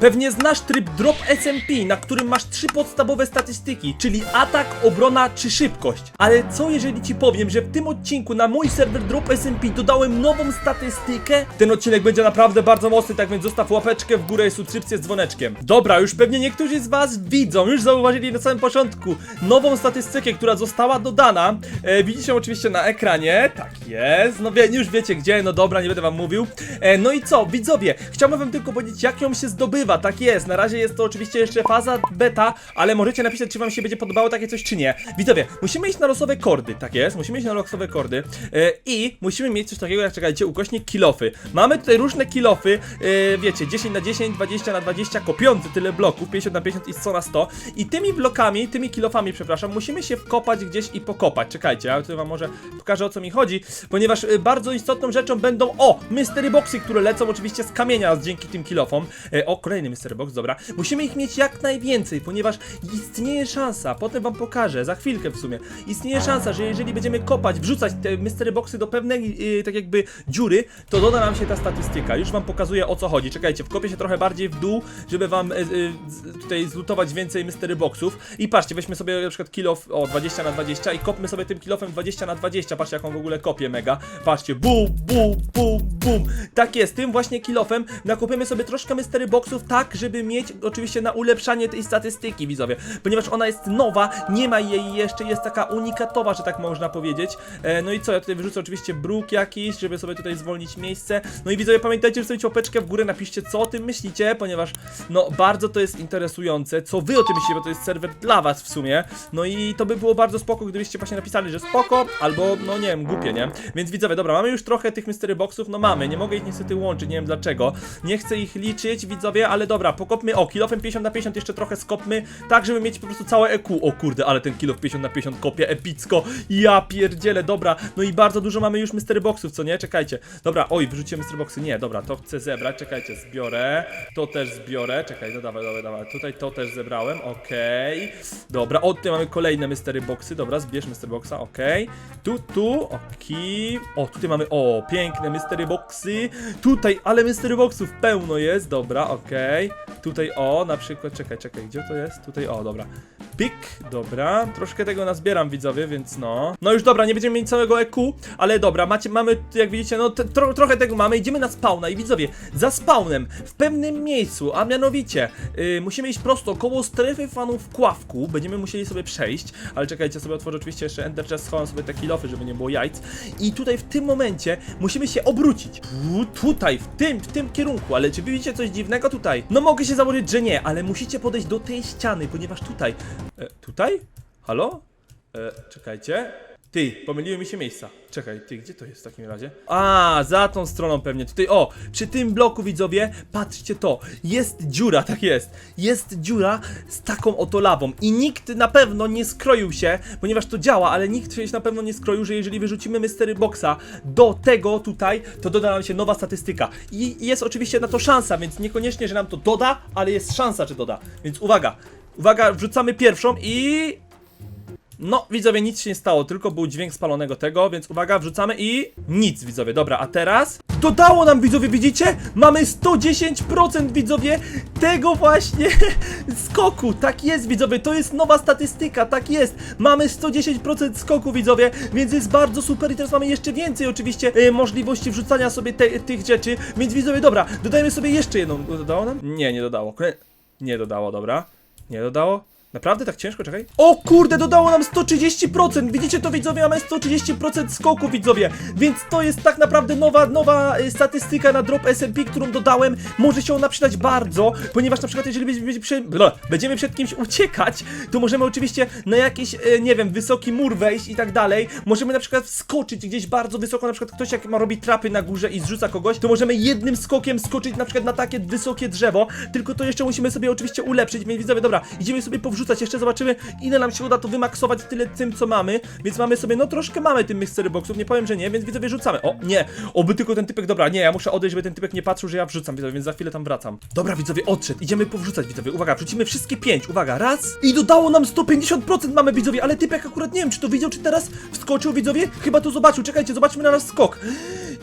Pewnie znasz tryb Drop SMP, na którym masz trzy podstawowe statystyki, czyli atak, obrona czy szybkość. Ale co jeżeli ci powiem, że w tym odcinku na mój serwer Drop SMP dodałem nową statystykę? Ten odcinek będzie naprawdę bardzo mocny, tak więc zostaw łapeczkę w górę i subskrypcję z dzwoneczkiem. Dobra, już pewnie niektórzy z was widzą, już zauważyli na samym początku nową statystykę, która została dodana. E, widzicie oczywiście na ekranie, tak jest, no wie, już wiecie gdzie, no dobra, nie będę wam mówił. E, no i co, widzowie, chciałbym wam tylko powiedzieć jak ją się zdobywa, tak jest, na razie jest to oczywiście jeszcze faza beta, ale możecie napisać czy wam się będzie podobało takie coś czy nie. Widzowie, musimy iść na losowe kordy, tak jest, musimy iść na losowe kordy e, i musimy mieć coś takiego jak, czekajcie, ukośnik kilofy. Mamy tutaj różne kilofy, e, wiecie, 10 na 10, 20 na 20, kopiące tyle bloków, 50 na 50 i 100 na 100 i tymi blokami, tymi kilofami, przepraszam, musimy się wkopać gdzieś i pokopać. Czekajcie, ja tutaj wam może pokażę o co mi chodzi, ponieważ e, bardzo istotną rzeczą będą, o, mystery boxy, które lecą oczywiście z kamienia dzięki tym kilofom. E, o, kolejny mystery box, dobra. Musimy ich mieć jak najwięcej, ponieważ istnieje szansa, potem wam pokażę, za chwilkę w sumie, istnieje szansa, że jeżeli będziemy kopać, wrzucać te mystery boxy do pewnej, e, tak jakby dziury, to doda nam się ta statystyka. Już wam pokazuję o co chodzi. Czekajcie, wkopię się trochę bardziej w dół, żeby wam z- tutaj zlutować więcej mystery boxów. I patrzcie, weźmy sobie na przykład kilof o 20 na 20 i kopmy sobie tym kilofem 20 na 20. Patrzcie, jaką w ogóle kopię mega. Patrzcie, bum, bum, bum, bum. Tak jest, tym właśnie kilofem nakopiemy sobie troszkę mystery boxów, tak, żeby mieć oczywiście na ulepszanie tej statystyki, widzowie. Ponieważ ona jest nowa, nie ma jej jeszcze, jest taka unikatowa, że tak można powiedzieć. E, no i co, ja tutaj wyrzucę oczywiście bruk jakiś, żeby sobie tutaj zwolnić miejsce. No i widzowie, pamiętajcie, że sobie łapeczkę w górę, napiszcie co o tym myślicie, ponieważ no bardzo to jest interesujące, co wy o tym myślicie, bo to jest serwer dla was w sumie. No i to by było bardzo spoko, gdybyście właśnie napisali, że spoko, albo no nie wiem, głupie, nie? Więc widzowie, dobra, mamy już trochę tych mystery boxów, no mamy, nie mogę ich niestety łączyć, nie wiem dlaczego. Nie chcę ich liczyć, widzowie, ale dobra, pokopmy, o, kilofem 50 na 50 jeszcze trochę skopmy, tak żeby mieć po prostu całe EQ. O kurde, ale ten kilof 50 na 50 kopie epicko, ja pierdzielę, dobra, no i bardzo dużo mamy już mystery boxów, co nie? Czekajcie, dobra, oj, wyrzuciłem mystery boxy, nie, dobra, to chcę zebrać, czekajcie, zbiorę, to też zbiorę, czekaj, no dawaj, dawaj, dawaj, tutaj to też zebrałem, okej, dobra, o, tutaj mamy kolejne mystery boxy, dobra, zbierz mystery boxa, okej, tu, tu, okej, o, tutaj mamy, o, piękne mystery boxy, tutaj, ale mystery boxów pełno jest, dobra, okej, tutaj, o, na przykład, czekaj, czekaj, gdzie to jest? Tutaj, o, dobra, Pik, dobra, troszkę tego nazbieram widzowie, więc no. No już dobra, nie będziemy mieć całego EQ, ale dobra, macie, mamy, jak widzicie, no tro, trochę tego mamy, idziemy na spawna i widzowie, za spawnem, w pewnym miejscu, a mianowicie, yy, musimy iść prosto koło strefy fanów Kławku, będziemy musieli sobie przejść, ale czekajcie, sobie otworzę oczywiście jeszcze Ender Chest, schowam sobie te kilofy, żeby nie było jajc i tutaj w tym momencie musimy się obrócić, tu, tutaj, w tym, w tym kierunku, ale czy widzicie coś dziwnego tutaj? No mogę się założyć, że nie, ale musicie podejść do tej ściany, ponieważ tutaj, E, tutaj? Halo? E, czekajcie. Ty, pomyliły mi się miejsca. Czekaj, ty, gdzie to jest w takim razie? A, za tą stroną pewnie. Tutaj, o, przy tym bloku widzowie, patrzcie to. Jest dziura, tak jest. Jest dziura z taką oto lawą. I nikt na pewno nie skroił się, ponieważ to działa, ale nikt się na pewno nie skroił, że jeżeli wyrzucimy Mystery Boxa do tego tutaj, to doda nam się nowa statystyka. I jest oczywiście na to szansa, więc niekoniecznie, że nam to doda, ale jest szansa, że doda. Więc uwaga, Uwaga, wrzucamy pierwszą i... No, widzowie, nic się nie stało, tylko był dźwięk spalonego tego, więc uwaga, wrzucamy i... Nic, widzowie, dobra, a teraz... Dodało nam, widzowie, widzicie? Mamy 110% widzowie tego właśnie skoku, tak jest, widzowie, to jest nowa statystyka, tak jest. Mamy 110% skoku, widzowie, więc jest bardzo super i teraz mamy jeszcze więcej oczywiście e, możliwości wrzucania sobie te, tych rzeczy, więc widzowie, dobra, dodajmy sobie jeszcze jedną. Dodało nam? Nie, nie dodało. Nie dodało, dobra. Nie dodało? Naprawdę tak ciężko, czekaj? O kurde, dodało nam 130%! Widzicie to widzowie, mamy 130% skoku widzowie! Więc to jest tak naprawdę nowa, nowa y, statystyka na drop SMP, którą dodałem. Może się ona przydać bardzo, ponieważ na przykład jeżeli będziemy, przed kimś uciekać, to możemy oczywiście na jakiś, e, nie wiem, wysoki mur wejść i tak dalej. Możemy na przykład wskoczyć gdzieś bardzo wysoko, na przykład ktoś jak ma robi trapy na górze i zrzuca kogoś, to możemy jednym skokiem skoczyć na przykład na takie wysokie drzewo, tylko to jeszcze musimy sobie oczywiście ulepszyć, więc widzowie, dobra, idziemy sobie powrzucać, jeszcze zobaczymy ile nam się uda to wymaksować tyle tym co mamy, więc mamy sobie, no troszkę mamy tym mystery boxów, nie powiem, że nie, więc widzowie rzucamy, o nie, oby tylko ten typek, dobra, nie, ja muszę odejść, żeby ten typek nie patrzył, że ja wrzucam, widzowie, więc za chwilę tam wracam. Dobra, widzowie, odszedł, idziemy powrzucać, widzowie, uwaga, wrzucimy wszystkie pięć, uwaga, raz. I dodało nam 150% mamy, widzowie, ale typek akurat nie wiem, czy to widział, czy teraz wskoczył, widzowie, chyba to zobaczył, czekajcie, zobaczmy na nasz skok.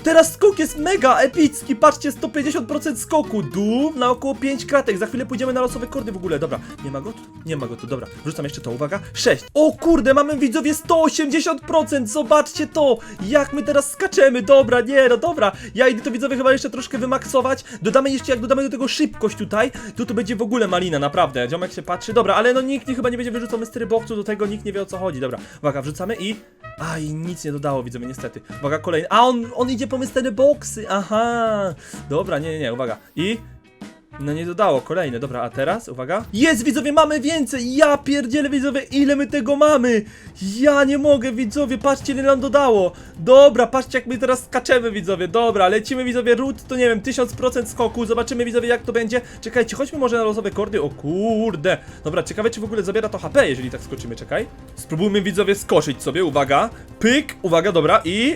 Teraz skok jest mega epicki, patrzcie, 150% skoku, dół na około 5 kratek, za chwilę pójdziemy na losowe kordy w ogóle, dobra, nie ma go tu? Nie ma go tu, dobra, wrzucam jeszcze to, uwaga, 6, o kurde, mamy widzowie 180%, zobaczcie to, jak my teraz skaczemy, dobra, nie, no dobra, ja idę to widzowie chyba jeszcze troszkę wymaksować, dodamy jeszcze, jak dodamy do tego szybkość tutaj, to to będzie w ogóle malina, naprawdę, ziomek się patrzy, dobra, ale no nikt nie, chyba nie będzie wyrzucał mystery boxu do tego, nikt nie wie o co chodzi, dobra, uwaga, wrzucamy i... Aj, nic nie dodało, widzowie, niestety. Uwaga, kolejny. A on, on idzie po mystery boxy, aha. Dobra, nie, nie, nie, uwaga. I... No nie dodało, kolejne, dobra, a teraz, uwaga. Jest, widzowie, mamy więcej! Ja pierdzielę, widzowie, ile my tego mamy! Ja nie mogę, widzowie, patrzcie, ile nam dodało! Dobra, patrzcie, jak my teraz skaczemy, widzowie, dobra, lecimy, widzowie, root, to nie wiem, 1000% skoku, zobaczymy, widzowie, jak to będzie. Czekajcie, chodźmy może na losowe kordy, o kurde. Dobra, ciekawe, czy w ogóle zabiera to HP, jeżeli tak skoczymy, czekaj. Spróbujmy, widzowie, skoczyć sobie, uwaga, pyk, uwaga, dobra, i...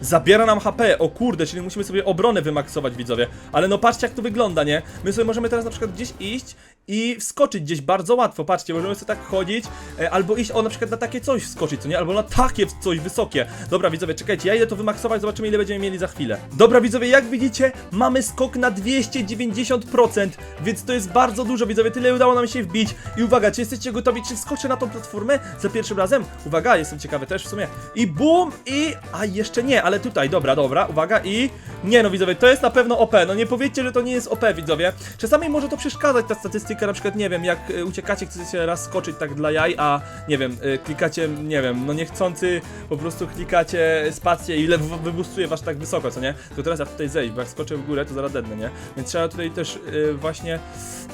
Zabiera nam HP, o kurde, czyli musimy sobie obronę wymaksować, widzowie. Ale no patrzcie jak to wygląda, nie? My sobie możemy teraz na przykład gdzieś iść i wskoczyć gdzieś bardzo łatwo, patrzcie, możemy sobie tak chodzić, e, albo iść, o na przykład na takie coś wskoczyć, co nie? Albo na takie coś wysokie. Dobra, widzowie, czekajcie, ja idę to wymaksować, zobaczymy ile będziemy mieli za chwilę. Dobra, widzowie, jak widzicie, mamy skok na 290%, więc to jest bardzo dużo, widzowie, tyle udało nam się wbić. I uwaga, czy jesteście gotowi, czy wskoczę na tą platformę za pierwszym razem? Uwaga, jestem ciekawy też w sumie. I bum, i... A, jeszcze nie, ale tutaj, dobra, dobra, uwaga, i... Nie no, widzowie, to jest na pewno OP, no nie powiedzcie, że to nie jest OP, widzowie. Czasami może to przeszkadzać, ta statystyka, na przykład, nie wiem, jak y, uciekacie, chcecie raz skoczyć tak dla jaj, a, nie wiem, y, klikacie, nie wiem, no niechcący, po prostu klikacie spację i wybustuje was tak wysoko, co nie? Tylko teraz ja tutaj zejść, bo jak skoczę w górę, to zaraz dednę, nie? Więc trzeba tutaj też y, właśnie,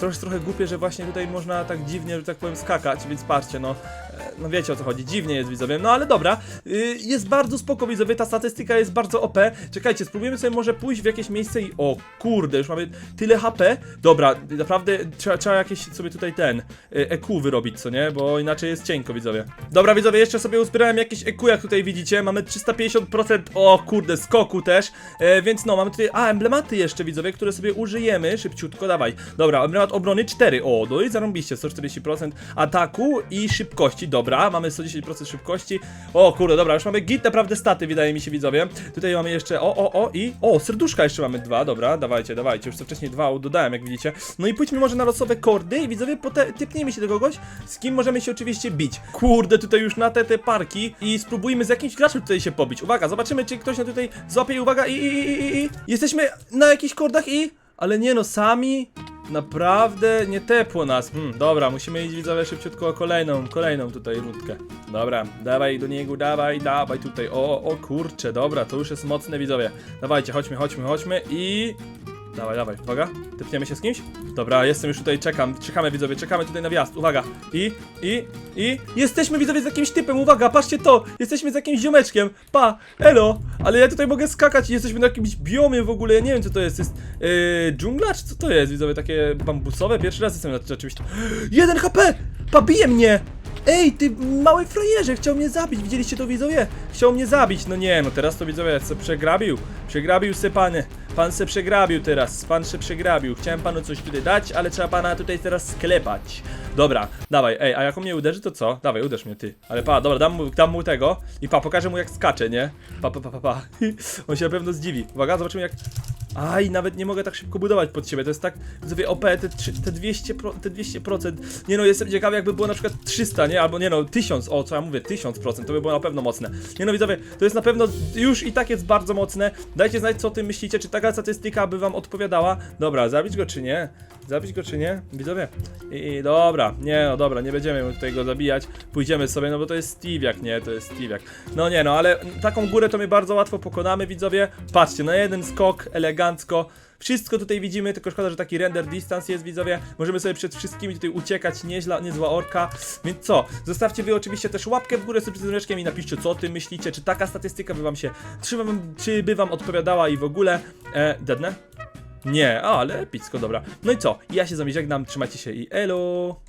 trochę trochę głupie, że właśnie tutaj można tak dziwnie, że tak powiem, skakać, więc patrzcie, no, e, no wiecie o co chodzi, dziwnie jest widzowie, no ale dobra, y, jest bardzo spoko widzowie, ta statystyka jest bardzo OP, czekajcie, spróbujemy sobie może pójść w jakieś miejsce i, o kurde, już mamy tyle HP, dobra, naprawdę trzeba, trzeba jakieś sobie tutaj ten, y, EQ wyrobić, co nie, bo inaczej jest cienko widzowie. Dobra widzowie, jeszcze sobie uzbierałem jakieś EQ, jak tutaj widzicie, mamy 350%, o kurde, skoku też, e, więc no, mamy tutaj, a, emblematy jeszcze widzowie, które sobie użyjemy, szybciutko, dawaj, dobra, emblemat obrony 4, o, no i zarąbiście, 140% ataku i szybkości, dobra, mamy 110% szybkości, o kurde, dobra, już mamy git naprawdę staty, wydaje mi się widzowie, tutaj mamy jeszcze, o, o, o i, o, serduszka jeszcze mamy dwa, dobra, dawajcie, dawajcie, już co wcześniej dwa dodałem, jak widzicie, no i pójdźmy może na losowe kordy i widzowie, pote, typnijmy się do kogoś, z kim możemy się oczywiście bić, kurde, tutaj już na te, te parki i spróbujmy z jakimś graczem tutaj się pobić, uwaga, zobaczymy, czy ktoś na tutaj złapie, uwaga, i, i, i, i, i, jesteśmy na jakichś kordach i, ale nie no, sami, Naprawdę nie tepło nas. Hmm, dobra, musimy iść widzowie szybciutko o kolejną, kolejną tutaj rundkę. Dobra, dawaj do niego, dawaj, dawaj tutaj. O, o kurcze, dobra, to już jest mocne widzowie. Dawajcie, chodźmy, chodźmy, chodźmy i... Dawaj, dawaj, uwaga, typniemy się z kimś? Dobra, jestem już tutaj, czekam, czekamy widzowie, czekamy tutaj na wjazd, uwaga. I, i, i... Jesteśmy widzowie z jakimś typem, uwaga, patrzcie to! Jesteśmy z jakimś ziomeczkiem, pa, elo! Ale ja tutaj mogę skakać i jesteśmy na jakimś biomie w ogóle, ja nie wiem co to jest, jest... Yy, dżungla, czy co to jest, widzowie, takie bambusowe? Pierwszy raz jestem na, czymś... Jeden HP! Pa, bije mnie! Ej, ty mały frajerze, chciał mnie zabić, widzieliście to widzowie? Chciał mnie zabić, no nie, no teraz to widzowie se przegrabił, przegrabił se pan, pan se przegrabił teraz, pan se przegrabił, chciałem panu coś tutaj dać, ale trzeba pana tutaj teraz sklepać. Dobra, dawaj, ej, a jak on mnie uderzy, to co? Dawaj, uderz mnie ty. Ale pa, dobra, dam mu, dam mu tego i pa, pokażę mu jak skacze, nie? Pa, pa, pa, pa, pa. On się na pewno zdziwi. Uwaga, zobaczymy jak... Aj, nawet nie mogę tak szybko budować pod siebie, to jest tak, widzowie, OP, te, te 200%, pro- te 200%, nie no, jestem ciekawy jakby było na przykład 300, nie, albo nie no, 1000, o, co ja mówię, 1000%, to by było na pewno mocne. Nie no, widzowie, to jest na pewno, już i tak jest bardzo mocne, dajcie znać, co o tym myślicie, czy taka statystyka by wam odpowiadała. Dobra, zabić go czy nie? Zabić go czy nie? Widzowie? I, i dobra, nie no, dobra, nie będziemy tutaj go zabijać, pójdziemy sobie, no bo to jest Steviak, nie, to jest Steviak. No nie no, ale taką górę to my bardzo łatwo pokonamy, widzowie. Patrzcie, na jeden skok, elegancko. Wszystko tutaj widzimy, tylko szkoda, że taki render distance jest, widzowie. Możemy sobie przed wszystkimi tutaj uciekać, nieźla, niezła orka. Więc co? Zostawcie wy oczywiście też łapkę w górę z dzwoneczkiem i napiszcie, co o tym myślicie. Czy taka statystyka by wam się, czy, czy by wam odpowiadała i w ogóle. E, dedne? Nie, ale epicko, dobra. No i co? Ja się z wami żegnam, trzymajcie się i elo!